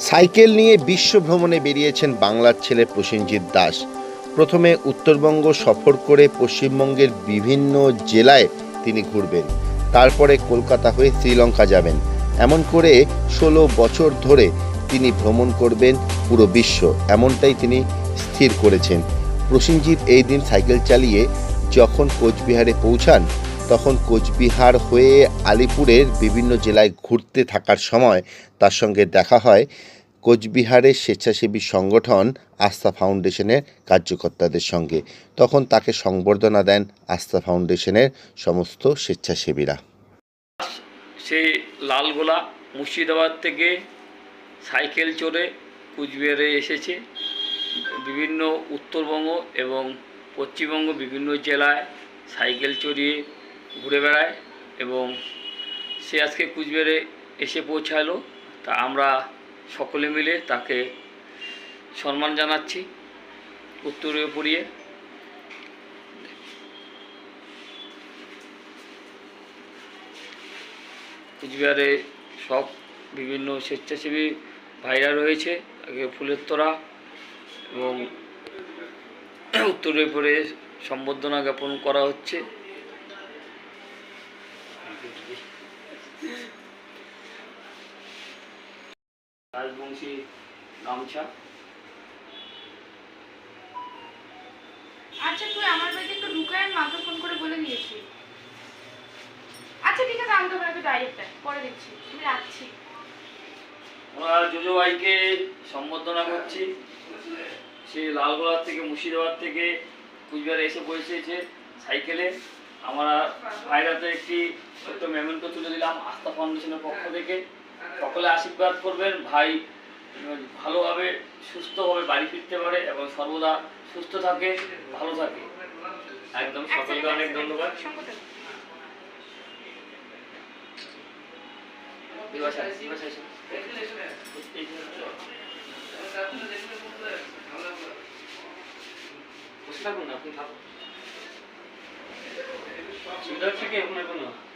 Cycle নিয়ে বিশ্ব ভ্রমণে বেরিয়েছেন বাংলার ছেলে প্রসেনজিৎ দাস। প্রথমে উত্তরবঙ্গ সফর করে পশ্চিমবঙ্গের বিভিন্ন জেলায় তিনি ঘুরবেন। তারপরে কলকাতা হয়ে শ্রীলঙ্কা যাবেন। এমন করে ষোলো বছর ধরে তিনি ভ্রমণ করবেন পুরো বিশ্ব। এমনটাই তিনি স্থির করেছেন। প্রসেনজিৎ এই দিন সাইকেল চালিয়ে যখন কোচবিহারে পৌঁছান তখন কোচবিহার হয়ে আলিপুরের বিভিন্ন জেলায় ঘুরতে থাকার সময় তার সঙ্গে দেখা হয় কোচবিহারের স্বেচ্ছাসেবী সংগঠন আস্থা ফাউন্ডেশনের কার্যকর্তাদের সঙ্গে। তখন তাকে সংবর্ধনা দেন আস্থা ফাউন্ডেশনের সমস্ত স্বেচ্ছাসেবীরা। সে লালগোলা মুর্শিদাবাদ থেকে সাইকেল চড়ে কুচবিহারে এসেছে। বিভিন্ন উত্তরবঙ্গ এবং পশ্চিমবঙ্গ বিভিন্ন জেলায় সাইকেল চড়িয়ে ঘুরে বেড়ায় এবং সে আজকে কুচবিহারে এসে পৌঁছালো। তা আমরা সকলে মিলে তাকে সম্মান জানাচ্ছি উত্তরীয় পড়িয়ে। কুচবিহারে সব বিভিন্ন স্বেচ্ছাসেবী ভাইরা রয়েছে, আগে ফুলের তোড়া এবং উত্তরের পরে সম্বর্ধনা জ্ঞাপন করা হচ্ছে। রাজবংশী গামছা। আচ্ছা তুই আমার বাড়িতে একটু ঢুকায় মাকে ফোন করে বলে দিয়েছি। আচ্ছা ঠিক আছে আমি তোমার একটু ডাইরেক্ট পরে দেখছি আমি রাখছি। আমরা জোজো ভাইকে সম্বর্ধনা করছি। সে লালগোলার থেকে মুর্শিদাবাদ থেকে কুচবিহারে এসে পৌঁছেছে সাইকেলে। আমরা ভাইরাতে একটি ছোট্ট মেমেন্টো তুলে দিলাম আস্থা ফাউন্ডেশনের পক্ষ থেকে। সকলে আশীর্বাদ করবেন ভাই ভালোভাবে সুস্থভাবে বাড়ি ফিরতে পারে এবং সর্বদা সুস্থ থাকে ভালো থাকে। একদম সকলকে অনেক ধন্যবাদ। বসে থাকুন। না আপনি থাকুন সুবিধা হচ্ছে কি আপনার কোনো আচ্ছা